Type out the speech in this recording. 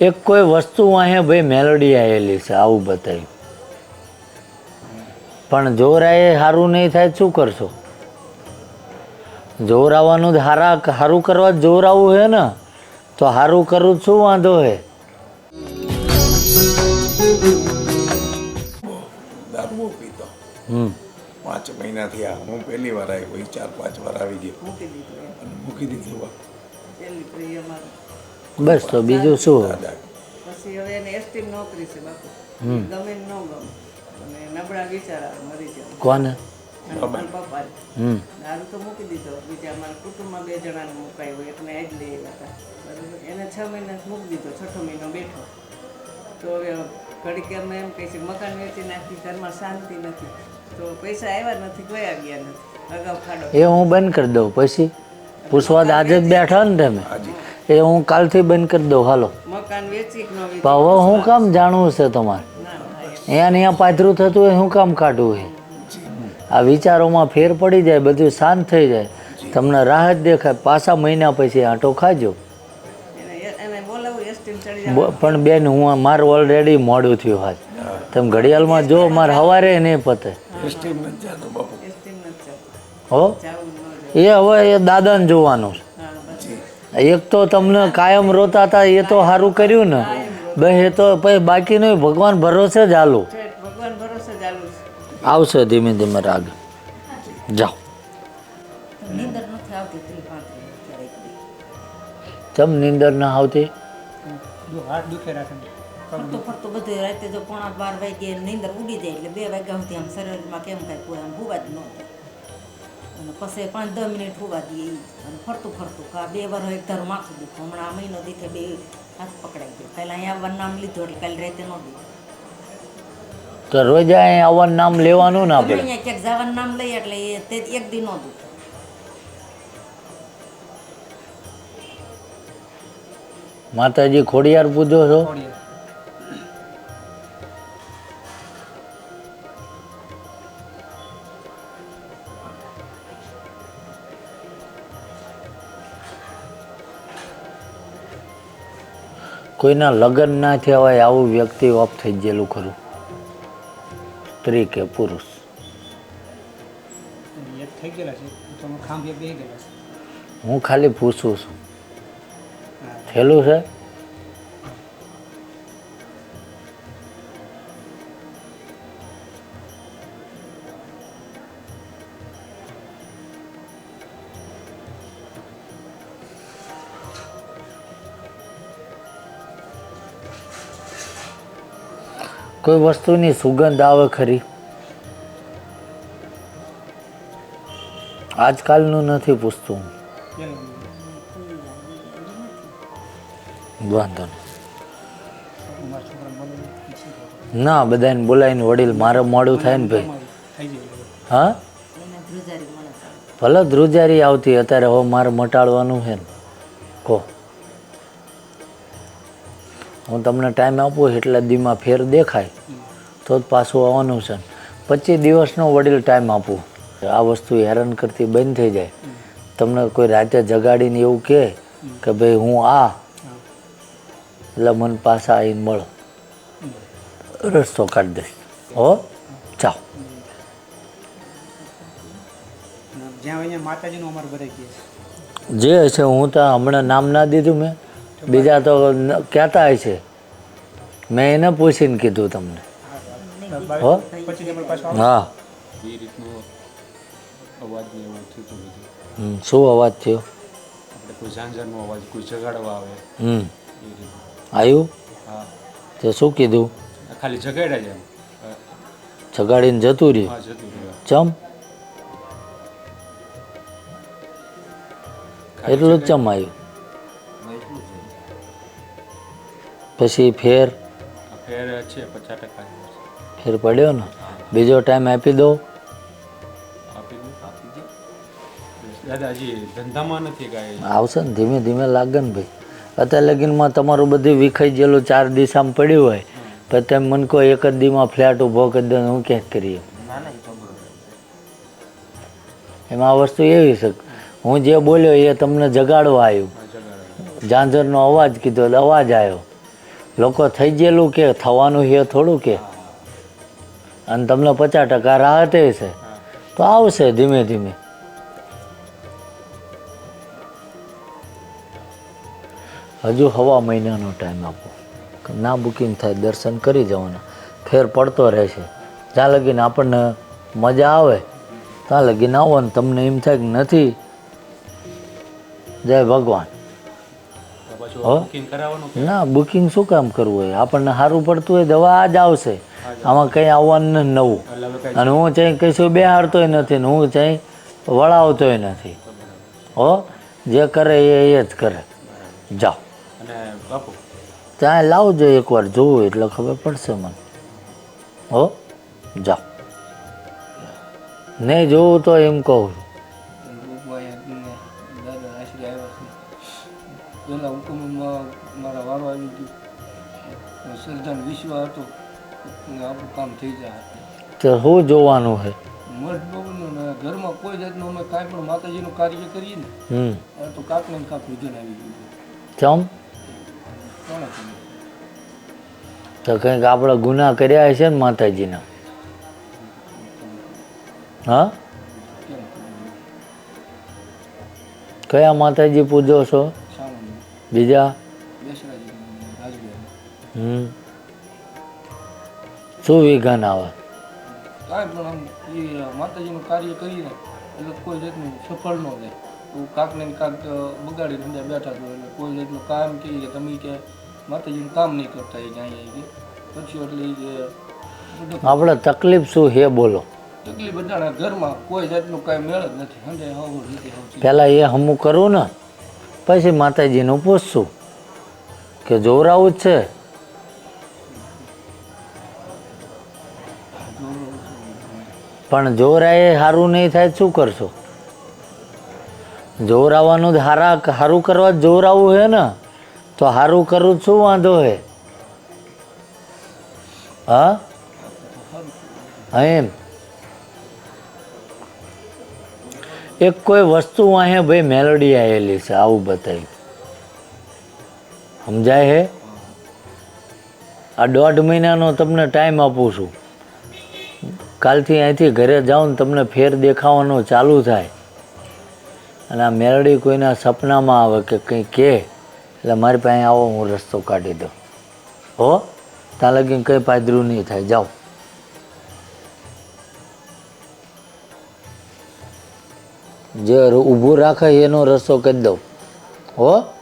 એક કોઈ વસ્તુ અહીંયા ભાઈ મેલોડી આવેલી છે આવું બતાવ્યું પણ જોરાએ સારું નહીં થાય શું કરશો? જોરાવાનું હારા સારું કરવા જોરાવું છે ને? તો સારું કરવું શું વાંધો હે. દારૂ પીતો. હમ. પાંચ મહિનાથી થયા. હું પહેલી વાર આવ્યો ચાર પાંચ વાર આવી ગયો. મૂકી દીધું મૂકી મારું બસ તો બીજું શું? પછી હવે એને એસટી નોકરી છે બાપુ. ગમે ન ગમે. અને નબળા વિચાર મરી જાય કોને? પપ્પા દારૂ તો મૂકી દીધો. બીજા અમારા કુટુંબમાં બે જણાને મુકાયું એકને લઈ હતા. એને છ મહિના મૂકી દીધો છઠ્ઠો મહિનો બેઠો. તો હવે ઘડીક અમે એમ કહે છે મકાન વેચી નાખી ઘરમાં શાંતિ નથી. તો પૈસા આવ્યા નથી ગયા ગયા નથી. અગાઉ ખાડો. એ હું બંધ કરી દઉં પછી? પૂછવા આજે જ બેઠા ને તમે. હાજી. એ હું કાલથી બંધ કરી દઉં હાલો. હવે હું કામ જાણવું છે તમારે. અહીંયા અહીંયા પાથરું થતું હોય શું કામ કાઢવું હોય? આ વિચારોમાં ફેર પડી જાય બધું શાંત થઈ જાય. તમને રાહત દેખાય પાછા મહિના પછી આંટો ખાજો. એને એને બોલાવું એસટી ચડી જાય બ- પણ બેન હું મારું ઓલરેડી મોડું થયું હાલ. તમે ઘડિયાળમાં જો મારે સવારે નહીં પતે. હો. એ હવે એ દાદાને જોવાનું છે. એક તો તમને કાયમ રોતા હતા એ તો સારું કર્યું ને. બે એ તો પછી બાકીનું ભગવાન ભરોસે જ હાલું. આવશે ધીમે ધીમે રાગ. જાઓ. નીંદર નથી આવતી ત્રી પાંત્રી ક્યારેક ચમ નીંદર ના આવતી? ફરતો ફરતું બધું રાતે જો પોણા બાર વાગે નીંદર ઉડી જાય એટલે બે વાગ્યા સુધી આમ શરીરમાં કેમ કાંઈ કોઈ આમ હોવા જ ન થાય અને પછી પાંચ દસ મિનિટ હોવા દઈએ અને ફરતું ફરતું કા બે વાર એક ધારું માથું દીધું હમણાં મહિનો દીધે બે હાથ પકડાઈ ગયો. પહેલાં અહીંયા આવવાનું નામ લીધું એટલે કાલે રાતે ન દીધું તો રોજ અહીંયા આવવાનું નામ લેવાનું ના આપણે અહીંયા ક્યાંક જવાનું નામ લઈએ એટલે એ તે એક દી ન દુખે માતાજી ખોડિયાર પૂજો છો? કોઈના લગ્ન ના થયા હોય આવું વ્યક્તિ ઓફ થઈ ગયેલું ખરું? સ્ત્રી કે પુરુષ? હું ખાલી પૂછું છું. થયેલું છે? કોઈ વસ્તુની સુગંધ આવે ખરી? આજકાલનું નથી પૂછતું. વાંધો ના. બધાને બોલાવીને વડીલ, મારે મોડું થાય ને ભાઈ. હા? ભલે ધ્રુજારી આવતી, અત્યારે હવે મારે મટાડવાનું છે ને. કહો. હું તમને ટાઈમ આપું એટલે દીમાં ફેર દેખાય. તો જ પાછું આવવાનું છે. પચીસ દિવસનો વડીલ ટાઈમ આપું. આ વસ્તુ હેરાન કરતી બંધ થઈ જાય. તમને કોઈ રાતે જગાડીને એવું કહે કે ભાઈ હું આ એટલે મને પાછા આવીને મળો. રસ્તો કાઢી દઈશ. હો? છે. જે હશે હું તો હમણાં નામ ના દીધું મેં. બીજા તો કહેતા હોય છે. મેં એને પૂછીને કીધું તમને. હો? હા. શું અવાજ થયો? હમ. આવ્યું તે શું કીધું? ખાલી જગાડ્યા જગાડીને જતું રહ્યું? ચમ? એટલું જ ચમ આવ્યું પછી ફેર? ફેર છે પચાસ ટકા ફેર પડ્યો ને? બીજો ટાઈમ આપી દો. ધંધામાં નથી કાંઈ. આવશે ને ધીમે ધીમે લાગે ને ભાઈ. અત્યારે લગીનમાં તમારું બધું વિખાઈ ગયેલું ચાર દિશામાં પડ્યું હોય. તો તેમ મને કહો એક જ દીમાં ફ્લેટ ઊભો કરી દો હું ક્યાંક કરીએ? એમાં આ વસ્તુ એવી છે હું જે બોલ્યો એ તમને જગાડવા આવ્યું. ઝાંઝરનો અવાજ કીધો એટલે અવાજ આવ્યો. લોકો થઈ ગયેલું કે, થવાનું છે થોડું કે. અને તમને પચાસ ટકા રાહતે છે. તો આવશે ધીમે ધીમે. હજુ હવા મહિનાનો ટાઈમ આપો. ના બુકિંગ થાય, દર્શન કરી જવાના. ફેર પડતો રહેશે. જ્યાં લગીને આપણને મજા આવે, ત્યાં લગીને આવો ને તમને એમ થાય કે નથી. જય ભગવાન. ના બુકિંગ શું કામ કરવું હોય? આપણને સારું પડતું હોય દવા આ જ આવશે. આમાં કંઈ આવવાનું નવું. અને હું ચાઈ કશું બેહારતોય નથી ને હું ચાઈ વળાવતોય નથી. હો? જે કરે એ એ જ કરે. જાઓ. ત્યાં લાવજો એકવાર જોવું એટલે ખબર પડશે મને. હો? જાઓ. નહીં જોવું તો એમ કહું દાદા થઈ જાય તો શું જોવાનું છે? મઠ ઘરમાં કોઈ જાતનું અમે કાંઈ પણ માતાજીનું કાર્ય કરીએ ને તો કાંક ને કાંક વિઘન આવી ગયું કેમ તો કંઈક આપણે ગુના કર્યા હશે ને માતાજીના? હા? કયા માતાજી પૂજો છો? બીજા? હમ. શું વિઘન આવે. કાંઈ પણ આમ એ માતાજીનું કાર્ય કરીએ એટલે કોઈ જાતનું સફળ ન થાય. એવું કાંકને કાંક બગાડીને અંદર બેઠા છો એટલે કોઈ જાતનું કામ કે તમે કે માતાજીનું કામ નહીં કરતા એ જાય કે. પછી એટલે કે આપણે તકલીફ શું હે બોલો. તકલીફ બધાના ઘરમાં કોઈ જાતનું કાંઈ મેળ જ નથી. સમજાય રીતે પહેલાં એ હમું કરું ને પછી માતાજીનું પૂછશું કે જોવરાવું જ છે? પણ જોરાએ સારું નહીં થાય, શું કરશો? જોરાવાનું આવવાનું હારા સારું કરવા જોર જોરાવું છે ને? તો સારું કરવું શું વાંધો હે? હા? હા એમ. એક કોઈ વસ્તુ અહીંયા ભાઈ મેલોડી આવેલી છે, આવું બતાવી સમજાય હે? આ દોઢ મહિનાનો તમને ટાઈમ આપું છું. કાલથી અહીંથી ઘરે જાઉં તમને ફેર દેખાવાનો ચાલુ થાય. અને આ મેલડી કોઈના સપનામાં આવે કે કંઈ કહે, એટલે મારી પાસે આવો હું રસ્તો કાઢી દઉં. હો? ત્યાં લગીને કંઈ પાદરું નહીં થાય. જાઓ. જે ઊભું રાખે એનો રસ્તો કરી દઉં. હો?